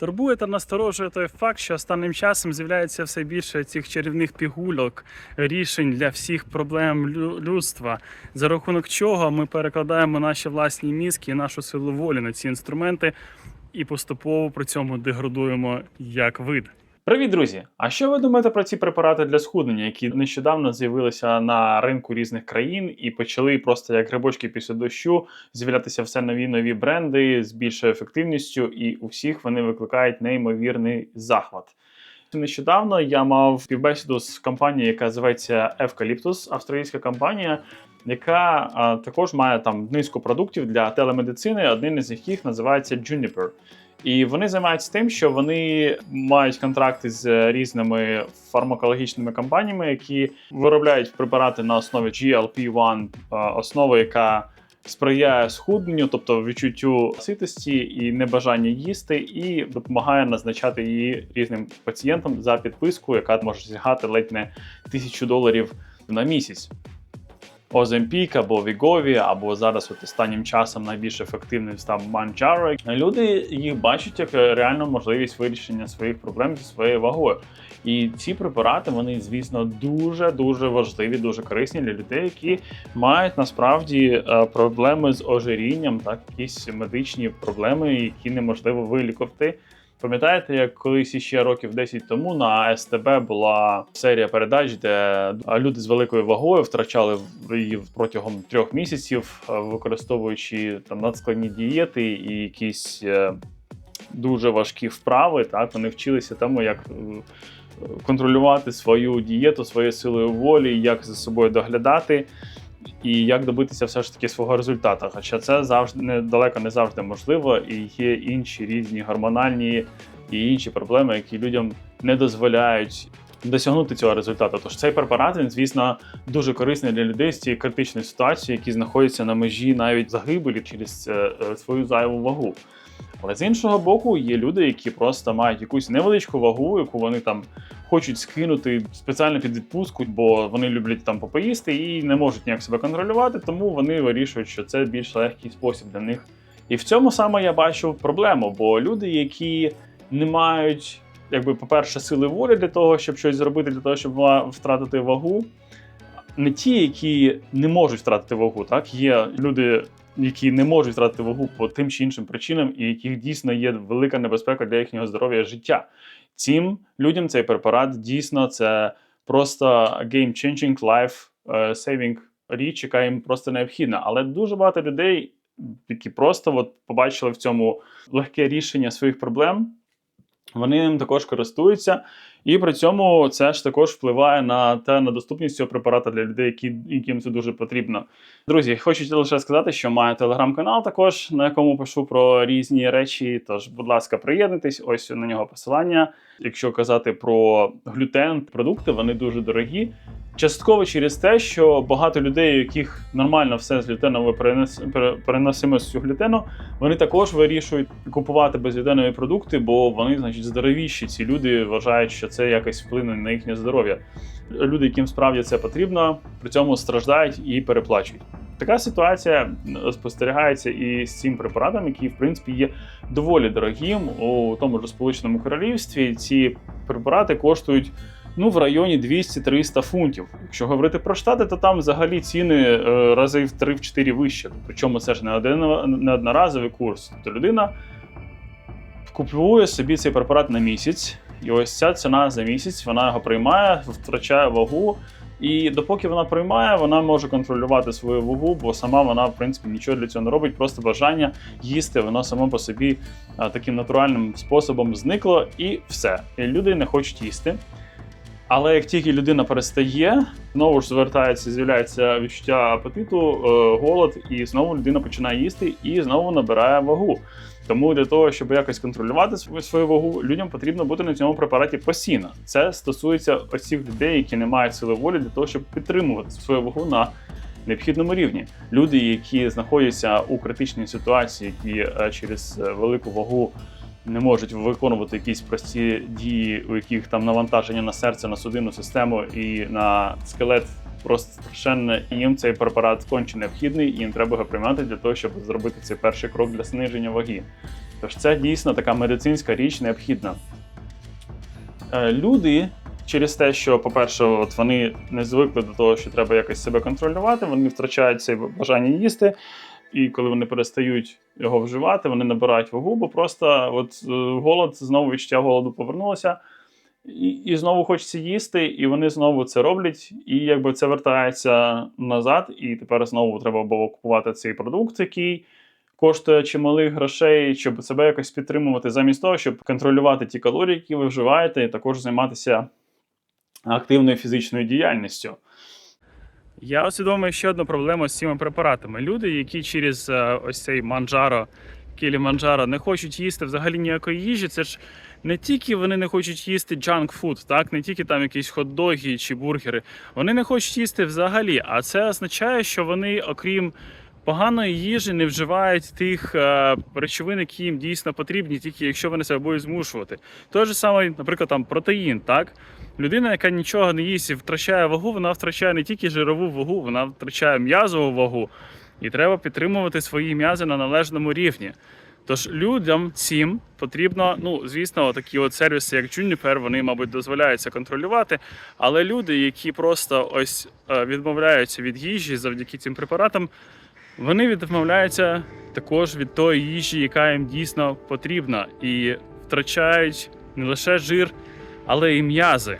Турбує та насторожує той факт, що останнім часом з'являється все більше цих чарівних пігулок, рішень для всіх проблем людства, за рахунок чого ми перекладаємо наші власні мізки і нашу силу волі на ці інструменти і поступово при цьому деградуємо як вид. Привіт, друзі! А що ви думаєте про ці препарати для схуднення, які нещодавно з'явилися на ринку різних країн і почали просто як грибочки після дощу з'являтися все нові нові бренди з більшою ефективністю, і у всіх вони викликають неймовірний захват. Нещодавно я мав співбесіду з компанією, яка називається Eucalyptus, австралійська компанія, яка а, також має там низку продуктів для телемедицини. Один із яких називається Juniper. І вони займаються тим, що вони мають контракти з різними фармакологічними компаніями, які виробляють препарати на основі GLP-1, е, основи, яка сприяє схудненню, тобто відчуттю ситості і небажання їсти, і допомагає назначати її різним пацієнтам за підписку, яка може сягати ледь не тисячу доларів на місяць. Оземпік або Вігові, або зараз от останнім часом найбільш ефективним став Манджаро. Люди їх бачать як реальну можливість вирішення своїх проблем зі своєю вагою. І ці препарати, вони, звісно, дуже дуже важливі, дуже корисні для людей, які мають насправді е, проблеми з ожирінням, так якісь медичні проблеми, які неможливо вилікувати. Пам'ятаєте, як колись іще років 10 тому на СТБ була серія передач, де люди з великою вагою втрачали її протягом трьох місяців, е, використовуючи там надскладні дієти і якісь е, дуже важкі вправи. Так вони вчилися тому, як е, контролювати свою дієту, своєю силою волі, як за собою доглядати. І як добитися все ж таки свого результату. Хоча це завжди не далеко не завжди можливо, і є інші різні гормональні і інші проблеми, які людям не дозволяють досягнути цього результату. Тож цей препарат, він, звісно, дуже корисний для людей з цієї критичної ситуації, які знаходяться на межі навіть загибелі через е, е, свою зайву вагу. Але з іншого боку, є люди, які просто мають якусь невеличку вагу, яку вони там хочуть скинути спеціально під відпустку, бо вони люблять там попоїсти і не можуть ніяк себе контролювати, тому вони вирішують, що це більш легкий спосіб для них. І в цьому саме я бачу проблему, бо люди, які не мають, якби, по-перше, сили волі для того, щоб щось зробити, для того, щоб втратити вагу, не ті, які не можуть втратити вагу, так є люди. Які не можуть втратити вагу по тим чи іншим причинам, і яких дійсно є велика небезпека для їхнього здоров'я життя. Цим людям цей препарат дійсно це просто game-changing, life-saving річ, яка їм просто необхідна. Але дуже багато людей, які просто от побачили в цьому легке рішення своїх проблем, вони ним також користуються. І при цьому це ж також впливає на те на доступність цього препарата для людей, які, яким це дуже потрібно. Друзі, хочу лише сказати, що маю телеграм-канал також, на якому пишу про різні речі. Тож, будь ласка, приєднуйтесь, ось на нього посилання. Якщо казати про глютен, продукти вони дуже дорогі. Частково через те, що багато людей, у яких нормально все з глютеновою переносимостю глютену, вони також вирішують купувати безглютенові продукти, бо вони, значить, здоровіші. Ці люди вважають, що це якось вплине на їхнє здоров'я. Люди, яким справді це потрібно, при цьому страждають і переплачують. Така ситуація спостерігається і з цим препаратом, який, в принципі, є доволі дорогим у тому ж Сполученому Королівстві. Ці препарати коштують ну, в районі 200-300 фунтів. Якщо говорити про штати, то там взагалі ціни е, рази в 3-4 вище. Причому це ж не один не одноразовий курс. Тобто людина купує собі цей препарат на місяць, і ось ця ціна за місяць вона його приймає, втрачає вагу. І допоки вона приймає, вона може контролювати свою вагу, бо сама вона, в принципі, нічого для цього не робить. Просто бажання їсти, воно само по собі таким натуральним способом зникло, і все. І люди не хочуть їсти. Але як тільки людина перестає, знову ж звертається, з'являється відчуття апетиту, е, голод, і знову людина починає їсти і знову набирає вагу. Тому для того, щоб якось контролювати свою вагу, людям потрібно бути на цьому препараті постійно. Це стосується оцих людей, які не мають сили волі для того, щоб підтримувати свою вагу на необхідному рівні. Люди, які знаходяться у критичній ситуації, які е, через е, велику вагу не можуть виконувати якісь прості дії, у яких там навантаження на серце, на судинну систему і на скелет просто страшенне. І їм цей препарат конче необхідний, і їм треба його приймати для того, щоб зробити цей перший крок для зниження ваги. Тож це дійсно така медицинська річ необхідна. Е, Люди через те, що, по-перше, от вони не звикли до того, що треба якось себе контролювати, вони втрачають це бажання їсти. І коли вони перестають його вживати, вони набирають вагу, бо просто от е, голод, знову відчуття голоду повернулося. І, і знову хочеться їсти, і вони знову це роблять, і якби це вертається назад, і тепер знову треба було купувати цей продукт, який коштує чималих грошей, щоб себе якось підтримувати, замість того, щоб контролювати ті калорії, які ви вживаєте, і також займатися активною фізичною діяльністю. Я усвідомив ще одну проблему з цими препаратами. Люди, які через е, ось цей манджаро, кіліманджаро не хочуть їсти взагалі ніякої їжі, це ж не тільки вони не хочуть їсти junk food, так не тільки там якісь хот-доги чи бургери. Вони не хочуть їсти взагалі. А це означає, що вони, окрім поганої їжі, не вживають тих е, речовин, які їм дійсно потрібні, тільки якщо вони себе будуть змушувати. Той же самий, наприклад, там протеїн, так. Людина, яка нічого не їсть і втрачає вагу, вона втрачає не тільки жирову вагу, вона втрачає м'язову вагу. І треба підтримувати свої м'язи на належному рівні. Тож людям цим потрібно, ну звісно, такі от сервіси, як Juniper, вони, мабуть, дозволяють це контролювати. Але люди, які просто ось е, відмовляються від їжі завдяки цим препаратам, вони відмовляються також від тої їжі, яка їм дійсно потрібна, і втрачають не лише жир, але й м'язи.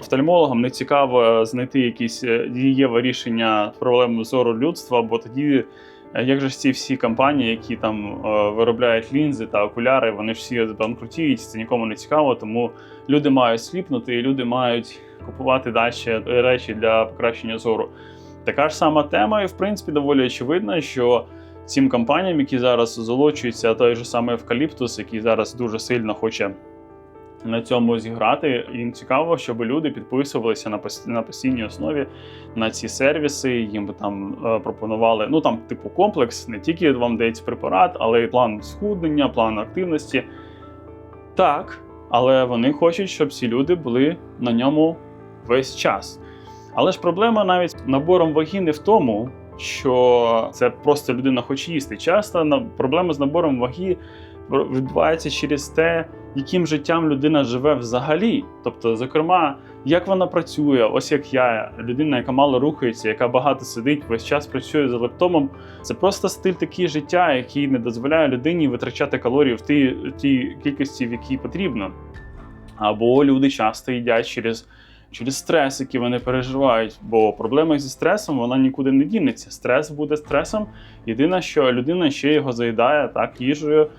Офтальмологам не цікаво знайти якісь е, дієве рішення проблем зору людства, бо тоді, е, як же ж ці всі компанії, які там е, виробляють лінзи та окуляри, вони ж всі банкрутіють, це нікому не цікаво, тому люди мають сліпнути, і люди мають купувати далі речі для покращення зору. Така ж сама тема, і в принципі доволі очевидно, що цим компаніям, які зараз золочуються, той же самий евкаліптус, який зараз дуже сильно хоче на цьому зіграти. Їм цікаво, щоб люди підписувалися на пос- на постійній основі на ці сервіси. Їм там е, пропонували ну там, типу, комплекс, не тільки вам дається препарат, але й план схуднення, план активності. Так, але вони хочуть, щоб ці люди були на ньому весь час. Але ж проблема навіть набором ваги не в тому, що це просто людина хоче їсти. Часто проблема з набором ваги відбувається через те, яким життям людина живе взагалі. Тобто, зокрема, як вона працює, ось як я, людина, яка мало рухається, яка багато сидить, весь час працює за лептомом. Це просто стиль такий життя, який не дозволяє людині витрачати калорії в тій, тій кількості, в якій потрібно. Або люди часто їдять через. Через стрес, який вони переживають, бо проблема зі стресом вона нікуди не дінеться. Стрес буде стресом. Єдине, що людина ще його заїдає так їжею,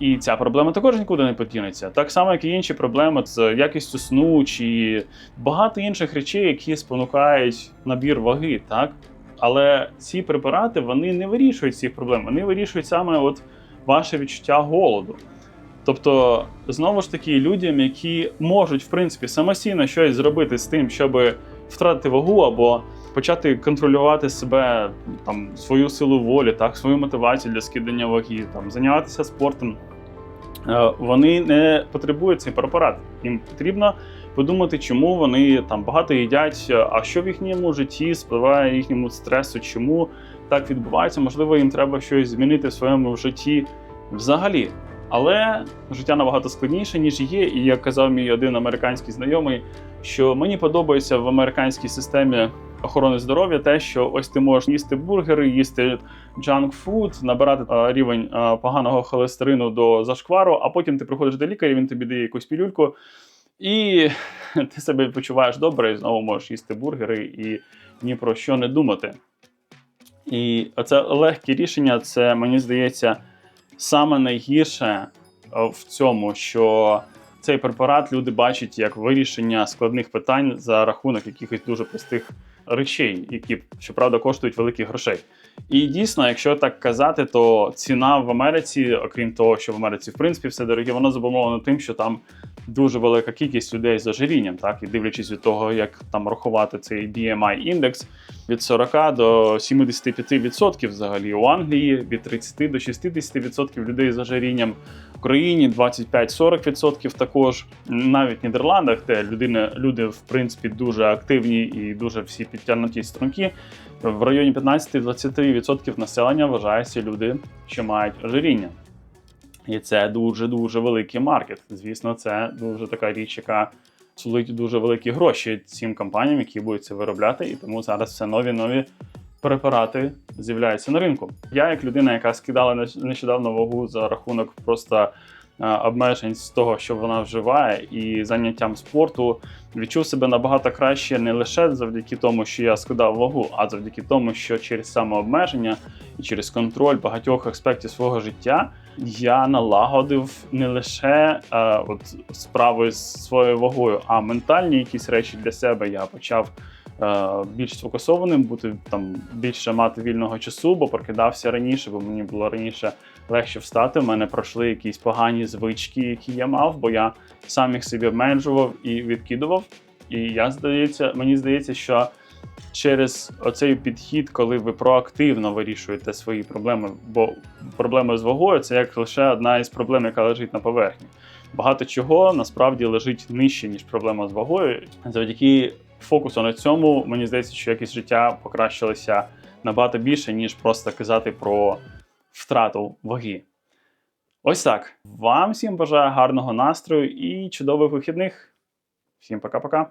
і ця проблема також нікуди не подінеться. Так само, як і інші проблеми з якістю сну чи багато інших речей, які спонукають набір ваги, так. Але ці препарати вони не вирішують цих проблем. Вони вирішують саме от ваше відчуття голоду. Тобто, знову ж таки, людям, які можуть в принципі самостійно щось зробити з тим, щоб втратити вагу або почати контролювати себе, там свою силу волі, так, свою мотивацію для скидання ваги, там зайнятися спортом. е, Вони не потребують цей препарат. Їм потрібно подумати, чому вони там багато їдять, а що в їхньому житті спливає їхньому стресу, чому так відбувається. Можливо, їм треба щось змінити в своєму житті взагалі. Але життя набагато складніше, ніж є. І як казав мій один американський знайомий, що мені подобається в американській системі охорони здоров'я те, що ось ти можеш їсти бургери, їсти джанк фуд, набирати е, рівень е, поганого холестерину до зашквару, а потім ти приходиш до лікаря, він тобі дає якусь пілюльку, і ти себе почуваєш добре, і знову можеш їсти бургери і ні про що не думати. І оце легкі рішення, це мені здається саме найгірше е, в цьому, що цей препарат люди бачать як вирішення складних питань за рахунок якихось дуже простих речей, які щоправда коштують великих грошей. І дійсно, якщо так казати, то ціна в Америці, окрім того, що в Америці в принципі все дороге, воно зумовлено тим, що там дуже велика кількість людей з ожирінням, так і дивлячись від того, як там рахувати цей BMI індекс від 40 до 75% взагалі у Англії від 30 до 60% людей з ожирінням. В Україні 25-40% також, навіть в Нідерландах, де людини, люди в принципі дуже активні і дуже всі підтягнуті струнки. В районі 15-20% населення вважається люди, що мають ожиріння. І це дуже-дуже великий маркет. Звісно, це дуже така річ, яка сулить дуже великі гроші цим компаніям, які будуть це виробляти, і тому зараз все нові нові препарати з'являються на ринку. Я, як людина, яка скидала нещ- нещодавно вагу за рахунок просто обмежень з того, що вона вживає, і заняттям спорту, відчув себе набагато краще не лише завдяки тому, що я скидав вагу, а завдяки тому, що через самообмеження і через контроль багатьох аспектів свого життя я налагодив не лише е, от справи з своєю вагою, а ментальні якісь речі для себе я почав. е, Більш сфокусованим, бути там більше мати вільного часу, бо прокидався раніше, бо мені було раніше легше встати. У мене пройшли якісь погані звички, які я мав, бо я сам їх собі обмежував і відкидував. І я здається, мені здається, що через оцей підхід, коли ви проактивно вирішуєте свої проблеми, бо проблеми з вагою це як лише одна із проблем, яка лежить на поверхні. Багато чого насправді лежить нижче, ніж проблема з вагою. Завдяки фокусу на цьому, мені здається, що якість життя покращилося набагато більше, ніж просто казати про втрату ваги. Ось так. Вам всім бажаю гарного настрою і чудових вихідних. Всім пока-пока.